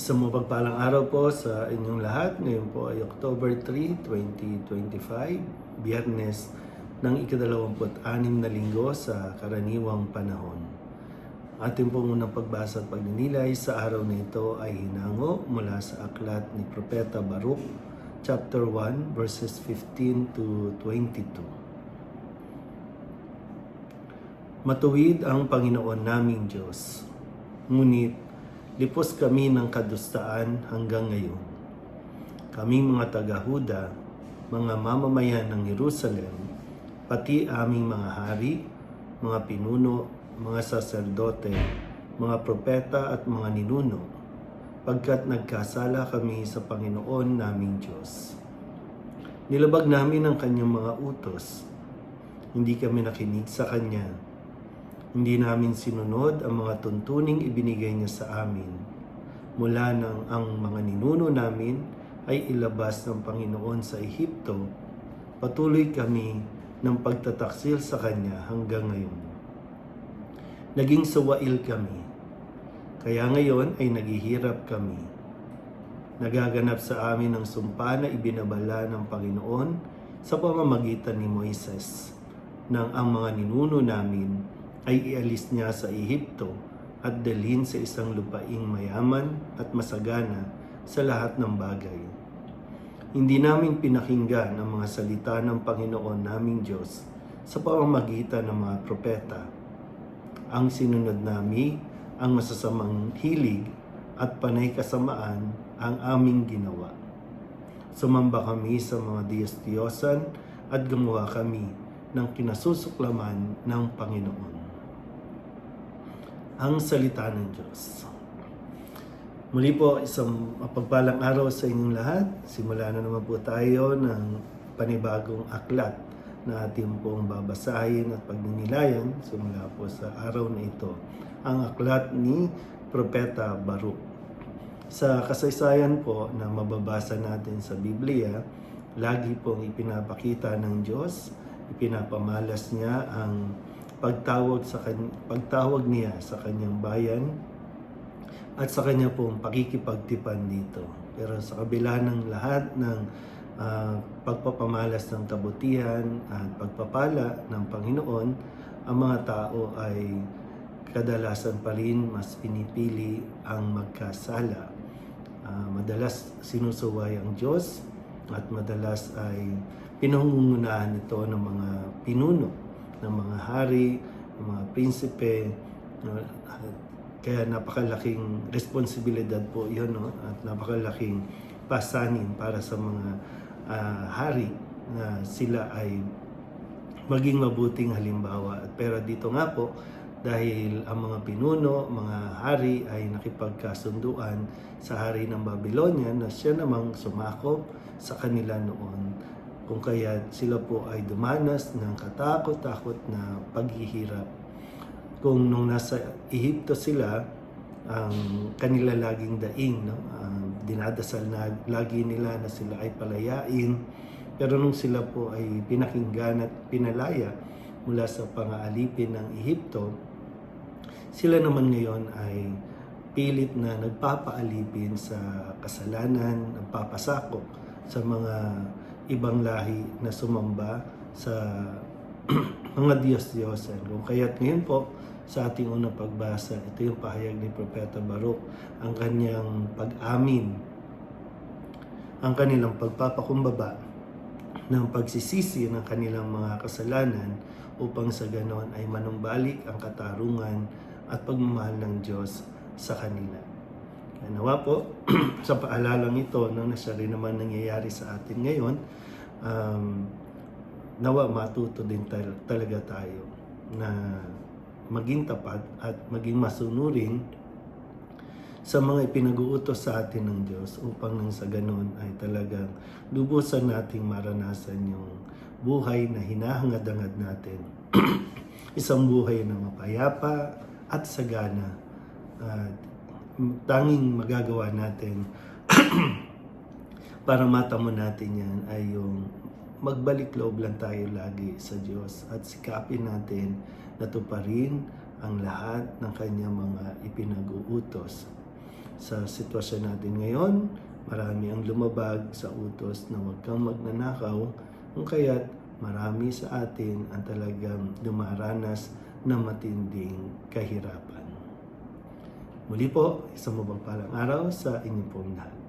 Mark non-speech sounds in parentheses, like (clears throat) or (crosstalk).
Isang mapagpalang araw po sa inyong lahat. Ngayon po ay October 3, 2025, Biyernes ng ikadalawamput-anim na linggo sa karaniwang panahon. Ating pong unang pagbasa at pagninilay sa araw na ito ay hinango mula sa aklat ni Propeta Baruch, chapter 1, verses 15 to 22. Matuwid ang Panginoon naming Diyos, ngunit lipos kami ng kadustaan hanggang ngayon. Kaming mga taga-Huda, mga mamamayan ng Jerusalem, pati aming mga hari, mga pinuno, mga saserdote, mga propeta at mga ninuno, pagkat nagkasala kami sa Panginoon naming Diyos. Nilabag namin ang kanyang mga utos. Hindi kami nakinig sa kanya hindi namin sinunod ang mga tuntuning ibinigay niya sa amin. Mula nang ang mga ninuno namin ay ilabas ng Panginoon sa Ehipto, patuloy kami ng pagtataksil sa Kanya hanggang ngayon. Naging sawail kami, kaya ngayon ay naghihirap kami. Nagaganap sa amin ang sumpa na ibinabala ng Panginoon sa pamamagitan ni Moises, nang ang mga ninuno namin ay ialis niya sa Ehipto at dalhin sa isang lupaing mayaman at masagana sa lahat ng bagay. Hindi namin pinakinggan ang mga salita ng Panginoon naming Diyos sa pamamagitan ng mga propeta. Ang sinunod namin ang masasamang hilig at panay kasamaan ang aming ginawa. Sumamba kami sa mga Diyos-Diyosan at gumawa kami ng kinasusuklaman ng Panginoon ang salita ng Diyos. Muli po, isang mapagpalang araw sa inyong lahat. Simula na naman po tayo ng panibagong aklat na ating pong babasahin at pagninilayan simula po sa araw na ito. Ang aklat ni Propeta Baruch. Sa kasaysayan po na mababasa natin sa Biblia, lagi pong ipinapakita ng Diyos, ipinapamalas niya ang pagtawag sa pagtawag niya sa kanyang bayan at sa kanya pong pakikipagtipan dito. Pero sa kabila ng lahat ng ah, pagpapamalas ng kabutihan at pagpapala ng Panginoon, ang mga tao ay kadalasan pa rin mas pinipili ang magkasala. Ah, madalas sinusuway ang Diyos at madalas ay pinangungunahan ito ng mga pinuno ng mga hari, ng mga prinsipe. no? Kaya napakalaking responsibilidad po yun no? at napakalaking pasanin para sa mga ah, hari na sila ay maging mabuting halimbawa. Pero dito nga po, dahil ang mga pinuno, mga hari ay nakipagkasunduan sa hari ng Babylonia na siya namang sumakop sa kanila noon kung kaya sila po ay dumanas ng katakot-takot na paghihirap. Kung nung nasa Ehipto sila, ang kanila laging daing, no? Ang dinadasal na lagi nila na sila ay palayain. Pero nung sila po ay pinakinggan at pinalaya mula sa pangaalipin ng Ehipto, sila naman ngayon ay pilit na nagpapaalipin sa kasalanan, nagpapasakop sa mga ibang lahi na sumamba sa (clears throat) mga Diyos-Diyosan. Kung kaya't ngayon po, sa ating unang pagbasa, ito yung pahayag ni Propeta Baruch, ang kanyang pag-amin, ang kanilang pagpapakumbaba ng pagsisisi ng kanilang mga kasalanan upang sa ganon ay manumbalik ang katarungan at pagmamahal ng Diyos sa kanila. Nawa po, (clears throat) sa paalalang ito, nang nasa rin naman nangyayari sa atin ngayon, um, nawa matuto din tal- talaga tayo na maging tapat at maging masunurin sa mga ipinag-uutos sa atin ng Diyos upang nang sa ganon ay talagang lubusan nating maranasan yung buhay na hinahangad-angad natin. (clears throat) Isang buhay na mapayapa at sagana. At tanging magagawa natin (clears throat) para matamo natin yan ay yung magbalik loob lang tayo lagi sa Diyos at sikapin natin na tuparin ang lahat ng kanyang mga ipinag-uutos. Sa sitwasyon natin ngayon, marami ang lumabag sa utos na huwag kang magnanakaw, kung kaya't marami sa atin ang talagang dumaranas na matinding kahirapan. Muli po, isang mapagpalang araw sa inyong pong lahat.